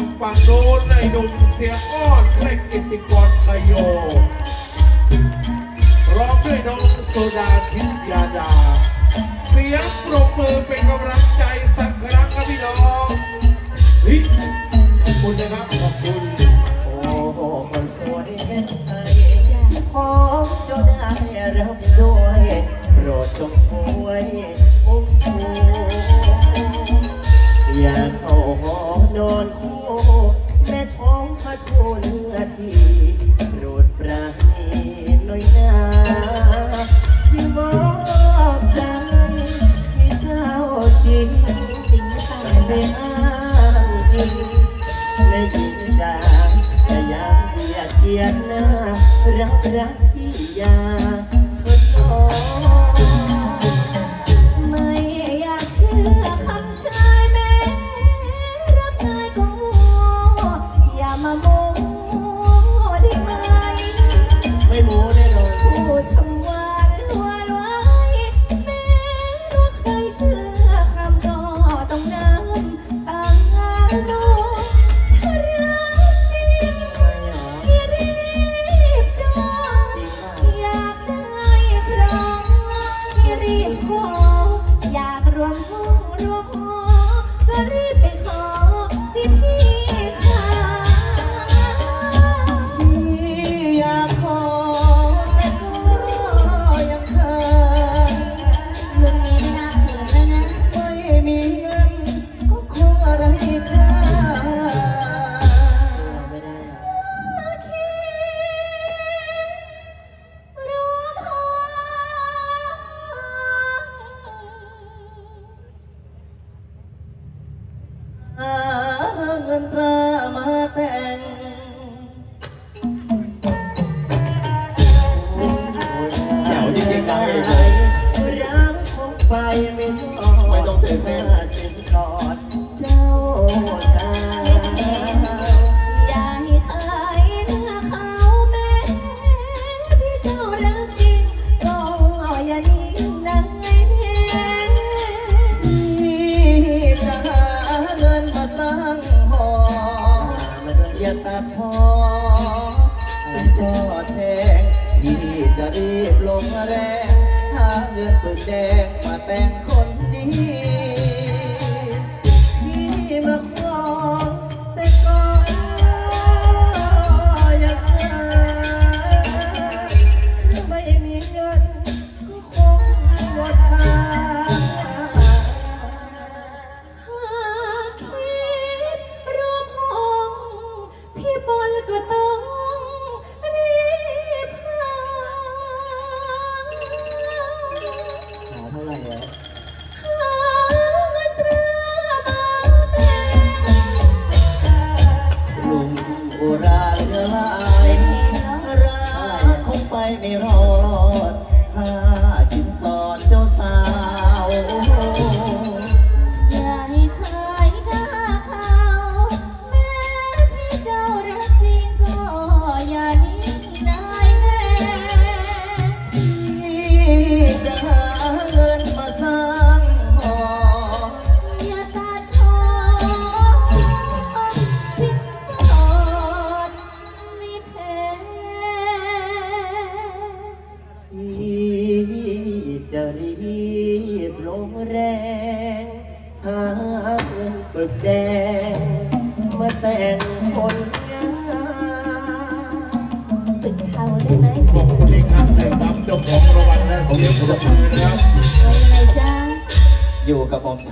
างฝั่งโน้นในหนุ่มเสียอ้อนและกิติกรพโยร้องด้วยน้องโซดาทิพยาดา เสียงปรบมือเป็นกำลังใจสักครั้งครับพี่น้องฮ้ยขอบคุณนะครับขอบคุณโอ้โหคนสวยเป็นไทยขอเจ้าได้รับด้วยโปรดจงช่วยอุ้มชู ย่าเข้าหอนอนคู่แม่ช้องพัดผู้เนื้อที่โปรดปราณีหน่อยนะที่มอบใจให้เจ้าจริงจริงไม่จ๊ะอ้างอิงไม่ยิงจางพยายามเหยียดเกียดหน้ารักรักที่ยาทดลองา หาเงินตรามาแต่งแจ๋วจริงๆนะรักคงไปไม่ทอดางหออย่าตัดพอสินสอแพงพี่จะรีบลงแรงหาเงินปึกแดงมาแต่งคนดี ง เงินปึกแดงมาแต่งคนงามปิดเขาได้ไหมขอบคุณอีกครั้งนะครับเจ้าของรางวัลและเสียงปรบมือนะครับเอาอะไรจ้า อยู่กับผม